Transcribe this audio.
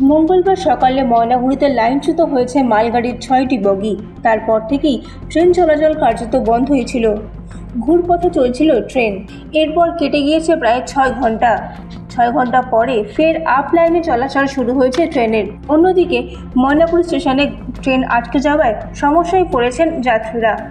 মঙ্গলবার সকালে ময়নাগুড়িতে লাইনচ্যুত হয়েছে মালগাড়ির ছয়টি বগি। তারপর থেকেই ট্রেন চলাচল কার্যত বন্ধই ছিল। ঘুরপথে চলছিল ট্রেন। এরপর কেটে গিয়েছে প্রায় ছয় ঘণ্টা। ছয় ঘণ্টা পরে ফের আপ লাইনে চলাচল শুরু হয়েছে ট্রেনের। অন্যদিকে ময়নাগুড়ি স্টেশনে ট্রেন আটকে যাওয়ায় সমস্যায় পড়েছেন যাত্রীরা।